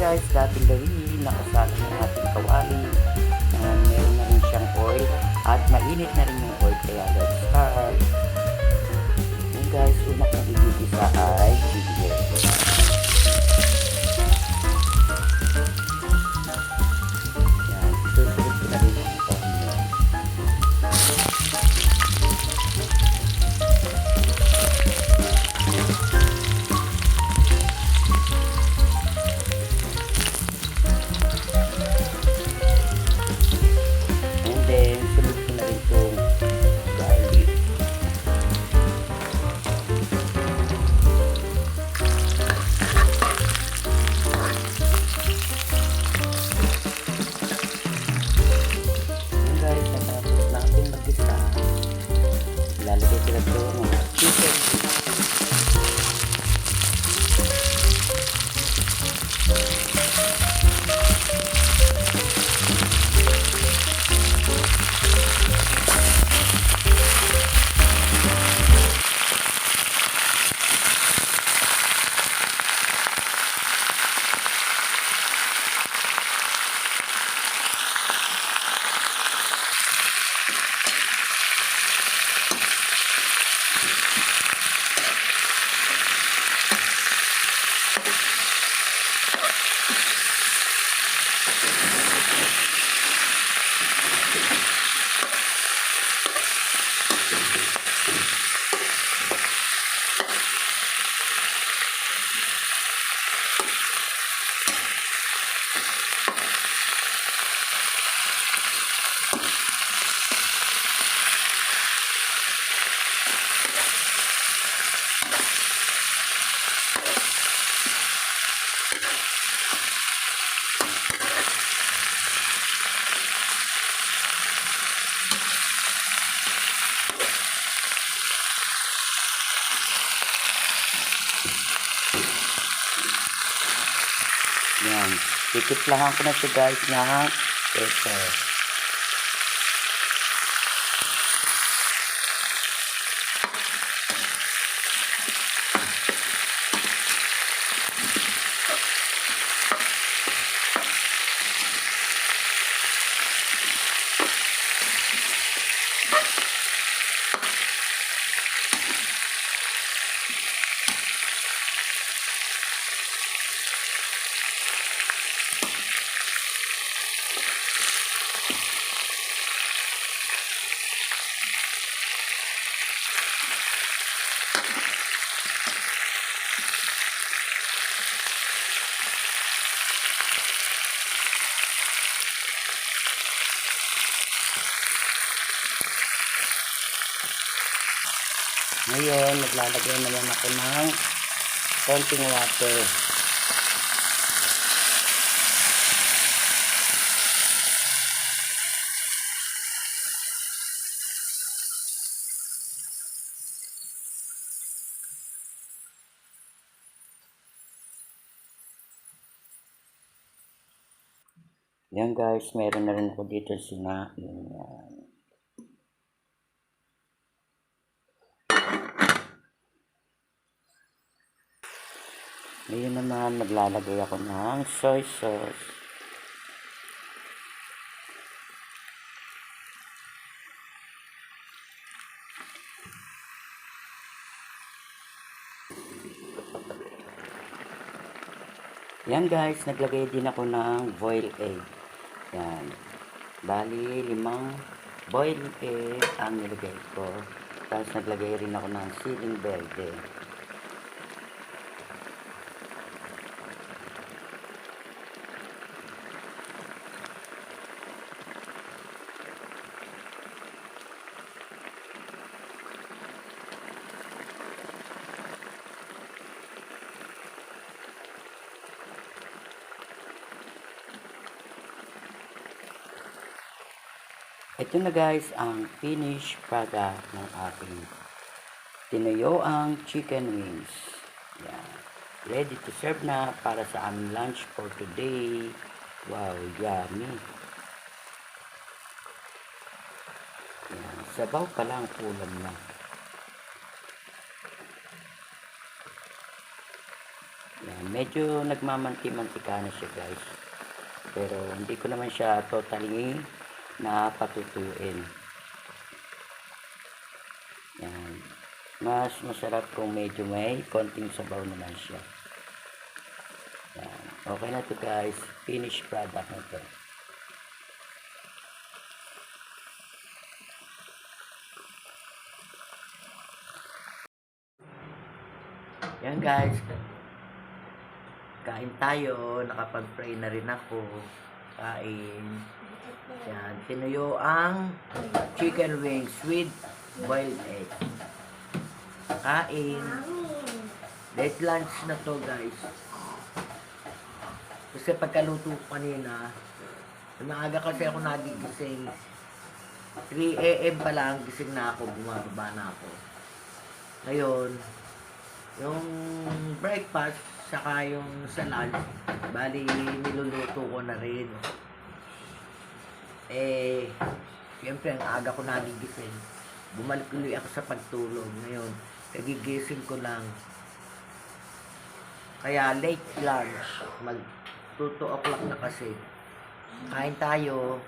guys, dating gawin, nakasala ng ating kawali. Uh, meron na rin siyang oil at mainit na rin yung oil kaya let's start. Yan guys, una kong igigisa ay ginger. Gracias. Yan. Titiplahan ko na siya guys ng pepper. Ngayon, maglalagay naman ako ng konting water. Yan guys, meron na rin ako dito sinain. Yan. Ngayon naman, maglalagay ako ng soy sauce. Yan guys, naglagay din ako ng boiled egg. Yan. Bali, limang boiled egg ang nilagay ko. Tapos naglagay rin ako ng siling verde. Ito na guys ang finished product ng aking tinuyoang chicken wings. Yan. Ready to serve na para sa aming lunch for today. Wow, yummy. Yan. Sabaw pa lang ulam na. Yan, medyo nagmamanti-mantika na siya guys. Pero hindi ko naman siya totally na patutuyuin. Yan. Mas masarap kung medyo may konting sabaw naman siya. Yan. Okay na to guys. Finished product na to. Yan guys. Kain tayo. Nakapag-pray na rin ako. Kain. Yan. Tinuyo ang chicken wings with boiled egg. Kain. Late lunch na to guys. Kasi pagkaluto kanina, maaga kasi ako nagigising. 3 a.m. pa lang gising na ako, bumababa na ako. Ngayon, yung breakfast, saka yung sa bali niluluto ko na rin. Eh, siyempre ang aga ko nagigising. Bumalik ulit ako sa pagtulog. Ngayon, nagigising ko lang. Kaya late lunch, mag 2 o'clock na kasi. Kain tayo.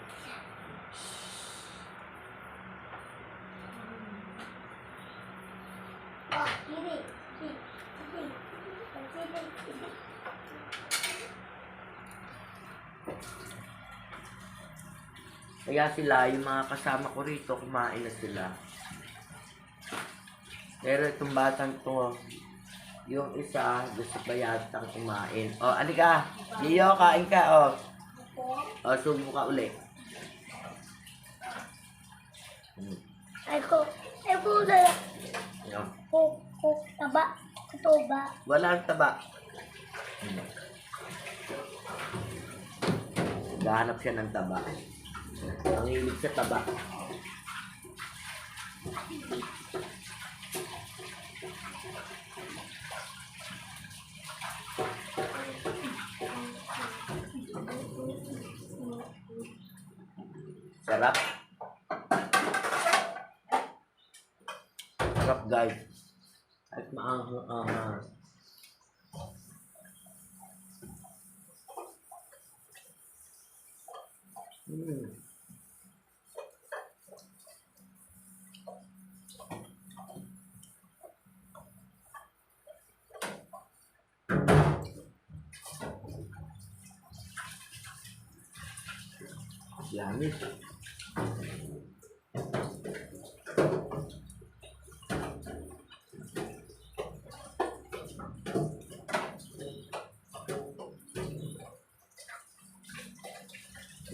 Kaya sila, yung mga kasama ko rito, kumain na sila. Pero itong batang to, yung isa, gusto pa yatang kumain. O, oh, alika. Leo, kain ka, o. Oh. O, oh, subo ka uli. Hmm. Ay ko, ay ko na Yan. ko, ko, taba, kutuba. Walang taba. Naghahanap siya ng taba. Ang hilig sa taba. Sarap. Sarap guys. At maanghang-anghang. Mm. Yummy.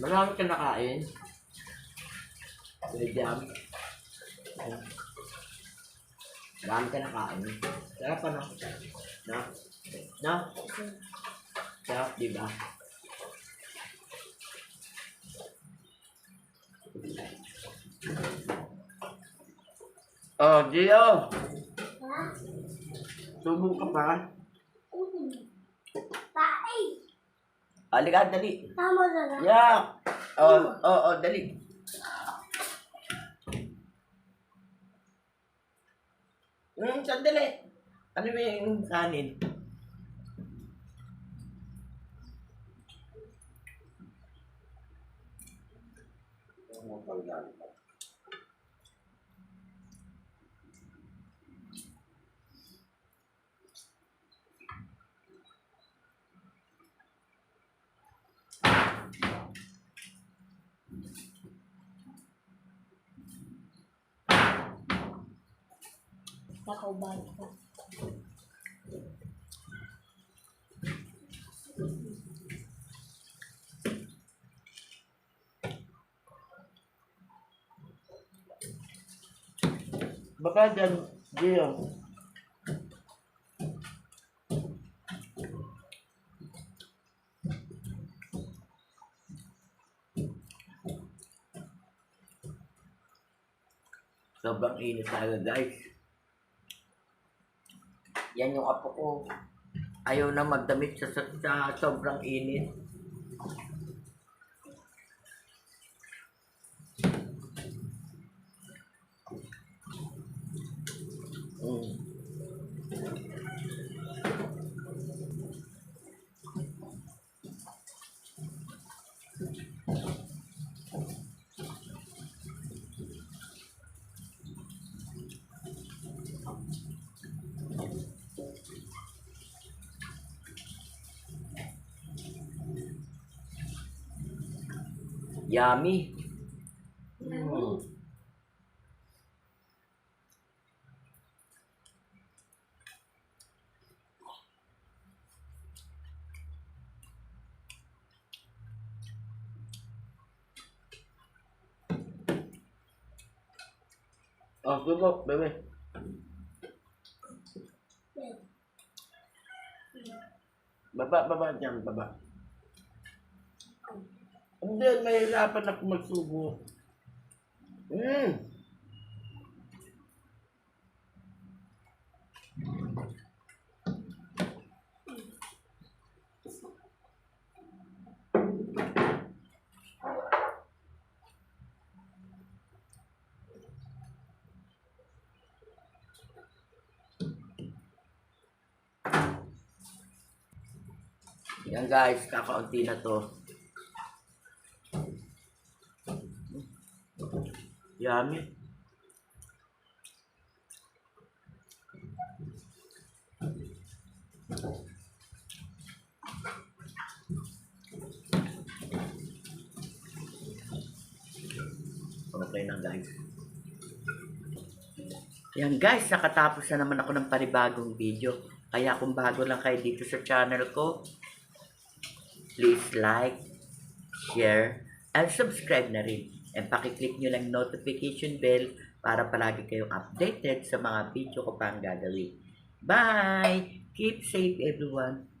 Marami ka nakain. Jam. Marami ka nakain. Sarap ano? No? No? Sarap, di ba? Oh, Gio! Subo ka pa? Tae, Halika, dali. tama na na. Yeah. Oh, oh, oh, dali. Hmm, sandali. Ano ba yung kanin? Nakauban ko. Baka dyan, Gio. Sobrang init talaga guys. Yan yung apo ko. Ayaw na magdamit sa, sa, sa sobrang init. Yummy. Mm. Oh, subok, bebe. Yan. Baba, baba dyan, baba. Hindi, mahirapan ako magsubo. Mm. Yan guys, kakaunti na to. Yummy. Okay na guys. Yan guys, nakatapos na naman ako ng panibagong video. Kaya kung bago lang kayo dito sa channel ko, please like, share, and subscribe na rin. And pakiclick nyo lang notification bell para palagi kayong updated sa mga video ko pang gagawin. Bye! Keep safe everyone!